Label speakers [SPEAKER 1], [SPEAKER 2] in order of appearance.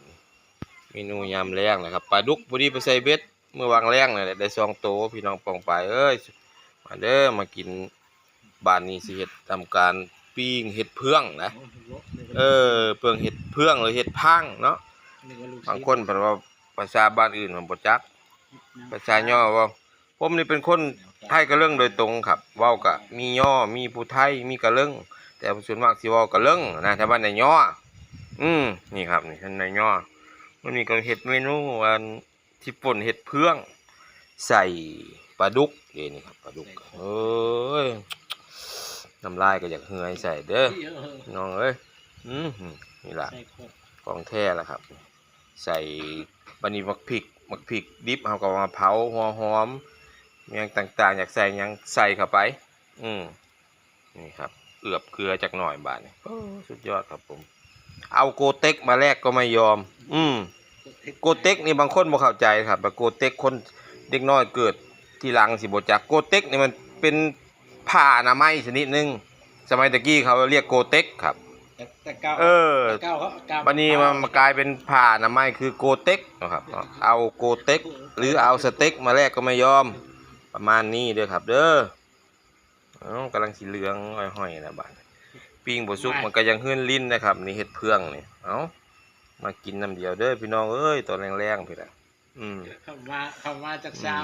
[SPEAKER 1] านเมนูยามแรงนะครับปลาดุกพอดีไปใส่เบ็ดเมื่อวางแรงนี่นแหละได้สองโตพี่น้องปองไปเอ้ยมาเด้อมากินบ้านนี้สิเฮ็ดทำการปิ้งเห็ดเพื่องนะเออเปลืองเห็ดเพื่องหรือเห็ดพังเนาะบางคนเพิ่นว่าภาษาบ้านอื่นมันบ่จักภาษาย่อว่าผมนี่เป็นคนไทยกะเรื่องโดยตรงครับว้ากะมีย่อมีผู้ไทยมีกะเรื่องแต่ส่วนมากสิว้ากะเรื่องนะถ้าบ้าในย่อ อืมนี่ครับนี่ท่านในย่อมันมีการเฮ็ดเมนูอันที่ป่นเฮ็ดเพื่อง ใส่ปลาดุกเดี๋ยวนี่ครับปลาดุกเอ้ยน้ำลายก็อยากเหือยใส่เด้อน้องเอ้ยอืมนี่ล่ะของแท้แล้วครับ ใส่บันนี้มักพริกมักพริกดิบเอาก็มาเผาหัวหอมเมียงต่างๆ อยากใส่ยังใส่เข้าไป อืมนี่ครับ เอือบเกลือจากหน่อยบาทนี่สุดยอดครับผม เอาโกเต็กมาแลกก็ไม่ยอม อืมโกเต็กนี่บางคนบ่เข้าใจครับว่าโกเต็กคนเด็กน้อยเกิดทีหลังสิบ่จักโกเต็กนี่มันเป็นผ้าอนามัยชนิดหนึงสมัยตะกี้เขาเรียกโกเต็กครับ
[SPEAKER 2] แต่เก้า
[SPEAKER 1] เออ
[SPEAKER 2] เก้าเขาเก้า
[SPEAKER 1] บันนี้มันมากลายเป็นผ่าอนามัยคือโกเต็กนะครับ เอาโกเต็กหรือเอาสเต็กมาแลกก็ไม่ยอม ประมาณนี้เด้อครับ เด้อเอ้ากำลังสีเหลืองห้อยๆนะบ้าน ปิ้งบสุกมันก็ยังหื้นลิ้นนะครับ นี่เห็ดเพื่องนี่เอ้ามากินน้ำเดียวเด้อพี่น้องเอ้ยตอนแรงๆพี่ละอืม
[SPEAKER 2] เข้ามาเข้ามาจากเช้า